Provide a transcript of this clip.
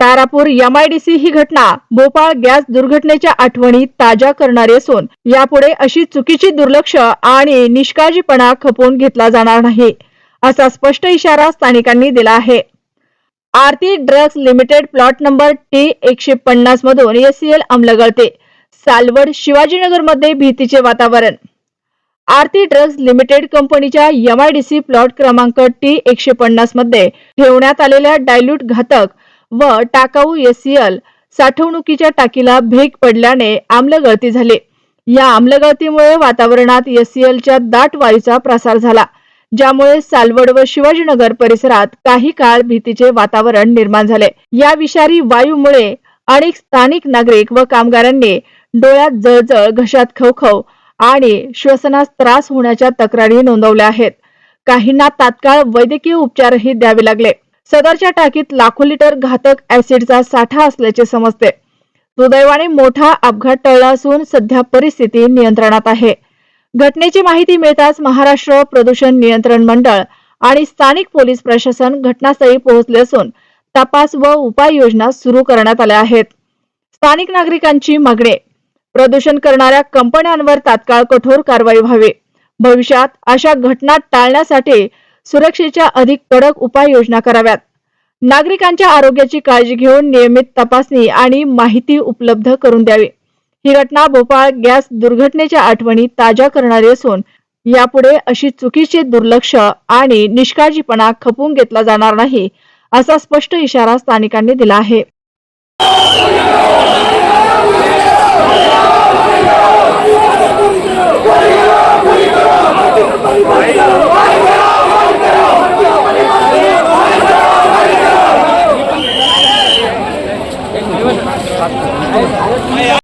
Tarapur MIDC ही घटना Bhopal gas दुर्घटनेच्या आठवणी ताज्या करणारी असून यापुढे अशी चुकीची दुर्लक्ष आणि निष्काळजीपणा खपवून घेतला जाणार नाही असा स्पष्ट इशारा स्थानिकांनी दिला आहे. Aarti drugs limited plot number T एकशे पन्नास मधून एसीएल अंमल सालवड शिवाजीनगरमध्ये भीतीचे वातावरण. आरती ड्रग्ज लिमिटेड कंपनीच्या एमआयडीसी प्लॉट क्रमांक टी एकशे पन्नासमध्ये ठेवण्यात आलेल्या डायल्यूट घातक व टाकाऊ एसीएल साठवणुकीच्या टाकीला भेग पडल्याने आम्लगळती झाली. या आम्लगळतीमुळे वातावरणात एसीएलच्या दाट वायूचा प्रसार झाला ज्यामुळे सालवड व शिवाजीनगर परिसरात काही काळ भीतीचे वातावरण निर्माण झाले. या विषारी वायूमुळे अनेक स्थानिक नागरिक व कामगारांनी डोळ्यात जळजळ घशात खवखव आणि श्वसनास त्रास होण्याच्या तक्रारी नोंदवल्या आहेत. काहींना तात्काळ वैद्यकीय उपचारही द्यावे लागले. सदरच्या टाकीत लाखो लिटर घातक ऍसिडचा साठा असल्याचे समजते. दुर्दैवाने मोठा अपघात टळला असून सध्या परिस्थिती नियंत्रणात आहे. घटनेची माहिती मिळताच महाराष्ट्र प्रदूषण नियंत्रण मंडळ आणि स्थानिक पोलीस प्रशासन घटनास्थळी पोहोचले असून तपास व उपाययोजना सुरू करण्यात आल्या आहेत. स्थानिक नागरिकांची मागणी प्रदूषण करणाऱ्या कंपन्यांवर तात्काळ कठोर कारवाई व्हावी. भविष्यात अशा घटना टाळण्यासाठी सुरक्षेच्या अधिक कडक उपाययोजना कराव्यात. नागरिकांच्या आरोग्याची काळजी घेऊन नियमित तपासणी आणि माहिती उपलब्ध करून द्यावी. ही घटना भोपाळ गॅस दुर्घटनेच्या आठवणी ताज्या करणारी असून यापुढे अशी चुकीचे दुर्लक्ष आणि निष्काळजीपणा खपवून घेतला जाणार नाही असा स्पष्ट इशारा स्थानिकांनी दिला आहे.